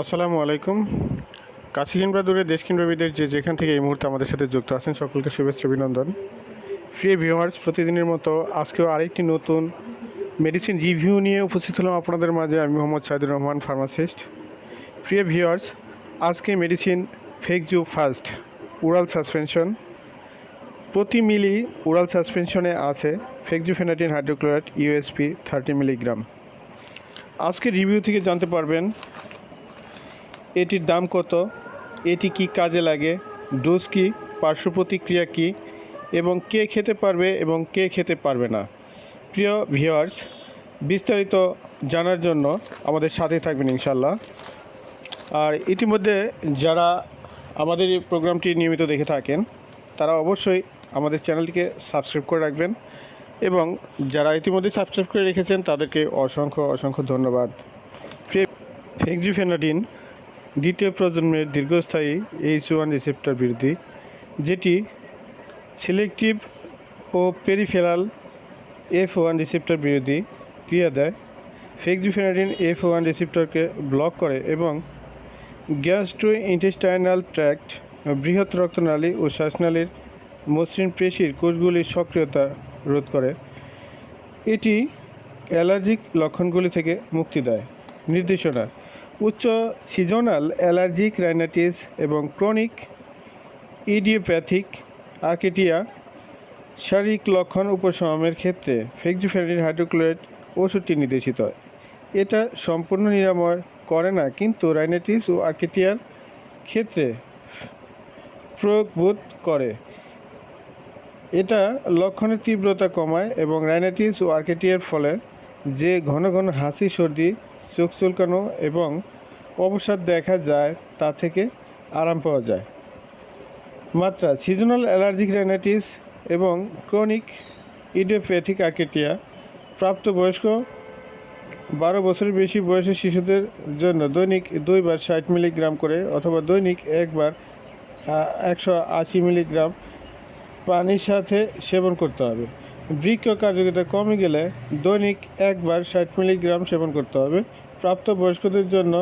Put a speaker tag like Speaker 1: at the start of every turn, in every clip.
Speaker 1: আসসালামু আলাইকুম। কাছে কিংবা দূরে, দেশ কিংবা বিদেশ, যে যেখান থেকে এই মুহূর্তে আমাদের সাথে যুক্ত আছেন, সকলকে শুভেচ্ছা, অভিনন্দন। প্রিয় ভিউয়ার্স প্রতিদিনের মতো আজকেও আরেকটি নতুন মেডিসিন রিভিউ নিয়ে উপস্থিত হলাম আপনাদের মাঝে। আমি মোহাম্মদ সাইদুর রহমান ফার্মাসিস্ট প্রিয় ভিউয়ার্স আজকে মেডিসিন ফেকজু ফার্স্ট উরাল সাসপেনশন প্রতি মিলি উরাল সাসপেনশনে আছে ফেকজুফেনাটিন হাইড্রোক্লোরাইড ইউএসপি থার্টি মিলিগ্রাম আজকে রিভিউ থেকে জানতে পারবেন এটির দাম কত? এটি কি কাজে লাগে? ডোজ কী? পার্শ্ব প্রতিক্রিয়া কী? এবং কে খেতে পারবে এবং কে খেতে পারবে না? প্রিয় ভিওয়ার্স বিস্তারিত জানার জন্য আমাদের সাথে থাকবেন ইনশাল্লাহ আর ইতিমধ্যে যারা আমাদের এই প্রোগ্রামটি নিয়মিত দেখে থাকেন, তারা অবশ্যই আমাদের চ্যানেলটিকে সাবস্ক্রাইব করে রাখবেন এবং যারা ইতিমধ্যে সাবস্ক্রাইব করে রেখেছেন, তাদেরকে অসংখ্য অসংখ্য ধন্যবাদ। ফেক্সিফেনাডিন দ্বিতীয় প্রজন্মের দীর্ঘস্থায়ী এইচ ওয়ান রিসেপ্টর বিরোধী যেটি সিলেক্টিভ ও পেরিফেরাল এফ ওয়ান রিসেপ্টর বিরোধী ক্রিয়া দেয়। ফেক্সিফেনাডিন এফ ওয়ান রিসেপ্টরকে ব্লক করে এবং গ্যাস্ট্রো ইন্টেস্টাইনাল ট্র্যাক্ট বৃহৎ রক্তনালী ও শ্বাসনালীর মসৃণ পেশির কোষগুলির সক্রিয়তা রোধ করে। এটি অ্যালার্জিক লক্ষণগুলি থেকে মুক্তি দেয়। নির্দেশনা উচ্চ সিজনাল অ্যালার্জিক রাইনাইটিস এবং ক্রনিক ইডিওপ্যাথিক আর্কেটিয়া শারীরিক লক্ষণ উপশমের ক্ষেত্রে ফেক্সিফেনিন হাইড্রোক্লোরাইড ওষুধটি নির্দেশিত। এটা সম্পূর্ণ নিরাময় করে না, কিন্তু রাইনাইটিস ও আর্কেটিয়ার ক্ষেত্রে প্রয়োগবোধ করে। এটা লক্ষণের তীব্রতা কমায় এবং রাইনাইটিস ও আর্কেটিয়ার ফলে যে ঘন ঘন হাসি সর্দি, চোখ চুলকানো এবং অবসাদ দেখা যায় তা থেকে আরাম পাওয়া যায়। মাত্রা সিজনাল অ্যালার্জিক রাইনাইটিস এবং ক্রনিক ইডিওপ্যাথিক আর্কেটিয়া প্রাপ্তবয়স্ক বারো বছরের বেশি বয়সী শিশুদের জন্য দৈনিক দুইবার ষাট মিলিগ্রাম করে অথবা দৈনিক একবার একশো আশি মিলিগ্রাম পানির সাথে সেবন করতে হবে। বৃক্ষ কার্যকারিতা কমে গেলে দৈনিক একবার ষাট মিলিগ্রাম সেবন করতে হবে। প্রাপ্তবয়স্কদের জন্য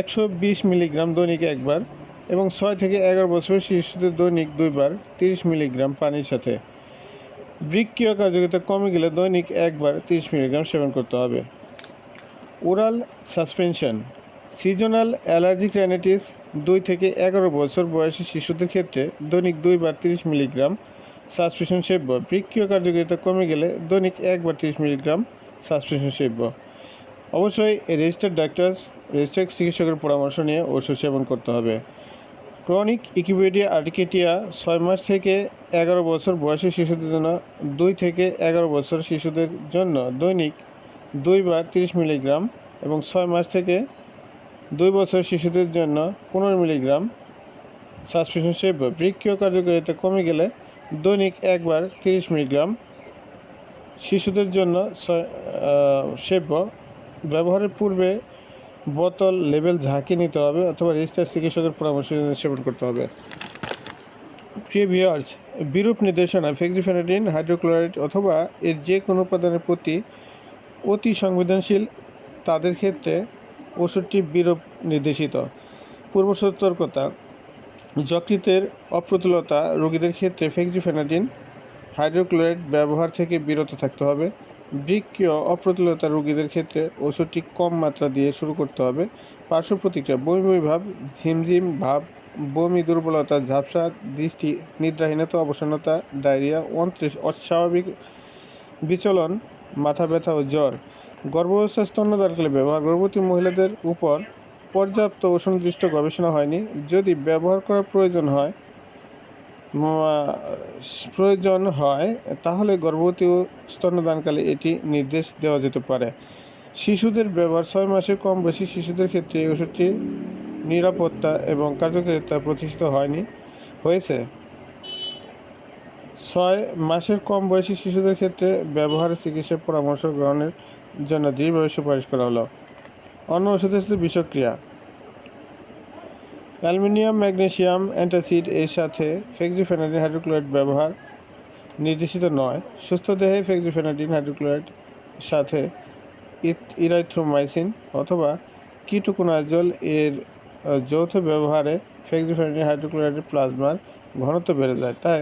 Speaker 1: একশো বিশ মিলিগ্রাম দৈনিক একবার এবং ছয় থেকে এগারো বছরের শিশুদের দৈনিক দুইবার তিরিশ মিলিগ্রাম পানির সাথে। বৃক্ষীয় কার্যকারিতা কমে গেলে দৈনিক একবার তিরিশ মিলিগ্রাম সেবন করতে হবে। Oral suspension. Seasonal allergic rhinitis দুই থেকে এগারো বছর বয়সী শিশুদের ক্ষেত্রে দৈনিক দুইবার তিরিশ মিলিগ্রাম সাসপেনশন সেব্য। বৃক্ষীয় কার্যকারিতা কমে গেলে দৈনিক একবার তিরিশ মিলিগ্রাম সাসপেনশন সেব্য। অবশ্যই রেজিস্টার্ড ডাক্তার, রেজিস্টার্ড চিকিৎসকের পরামর্শ নিয়ে ওষুধ সেবন করতে হবে। ক্রনিক ইকিউবেডিয়া আর্টিকেটিয়া ছয় মাস থেকে এগারো বছর বয়সী শিশুদের জন্য, দুই থেকে এগারো বছর শিশুদের জন্য দৈনিক দুইবার তিরিশ মিলিগ্রাম এবং ছয় মাস থেকে দুই বছর শিশুদের জন্য পনেরো মিলিগ্রাম সাসপেনশন সেব্য। বৃক্ষীয় কার্যকারিতা কমে গেলে দৈনিক একবার তিরিশ মিলিগ্রাম। শিশুদের জন্য সেব্য। ব্যবহারের পূর্বে বোতল লেবেল ঝাঁকি নিতে হবে অথবা রেজিস্টার চিকিৎসকের পরামর্শ সেবন করতে হবে। প্রিয় ভিউয়ার্স, বিরূপ নির্দেশনা, ফেক্সিফেনাডিন, হাইড্রোক্লোরাইড অথবা এর যে কোনো উপাদানের প্রতি অতি সংবেদনশীল, তাদের ক্ষেত্রে ওষুধটি বিরূপ নির্দেশিত। পূর্ব সতর্কতা যকৃতের অপ্রতুলতা রোগীদের ক্ষেত্রে ফেক্সিফেনাডিন হাইড্রোক্লোরাইড ব্যবহার থেকে বিরত থাকতে হবে। বৃক্ষীয় অপ্রতুলতা রোগীদের ক্ষেত্রে ওষুধটি কম মাত্রা দিয়ে শুরু করতে হবে। পার্শ্ব প্রতিক্রিয়া, বমি ভাব, ঝিমঝিম ভাব, বমি, দুর্বলতা, ঝাপসা, দৃষ্টি, নিদ্রাহীনতা, অবসন্নতা, ডায়রিয়া অন্ত্রেস অস্বাভাবিক বিচলন, মাথা ব্যথা ও জ্বর। গর্ভাবস্থা স্তন্যদানকালে ব্যবহার গর্ভবতী মহিলাদের উপর পর্যাপ্ত ও সুনির্দিষ্ট গবেষণা হয়নি। যদি ব্যবহার করার প্রয়োজন হয় প্রয়োজন হয়, তাহলে গর্ভবতী ও স্তন্যদানকালে এটি নির্দেশ দেওয়া যেতে পারে। শিশুদের ব্যবহার ছয় মাসের কম বয়সী শিশুদের ক্ষেত্রে এই ওষুধটি নিরাপত্তা এবং কার্যকারিতা প্রতিষ্ঠিত হয়নি, হয়েছে। ছয় মাসের কম বয়সী শিশুদের ক্ষেত্রে ব্যবহারের চিকিৎসা পরামর্শ গ্রহণের জন্য দৃঢ়ভাবে সুপারিশ করা হলো। অন্য ওষুধের সাথে বিষক্রিয়া। অ্যালুমিনিয়াম ম্যাগনেশিয়াম অ্যান্টাসিড এর সাথে ফেক্সিফেনাডিন হাইড্রোক্লোরাইড ব্যবহার নির্দেশিত নয়। সুস্থ দেহে ফেক্সিফেনাডিন হাইড্রোক্লোরাইড সাথে ইরাইথ্রোমাইসিন অথবা কিটোকোনাজল এর যৌথ ব্যবহারে ফেক্সিফেনাডিন হাইড্রোক্লোরাইড প্লাজমার ঘনত্ব বেড়ে যায়। তাই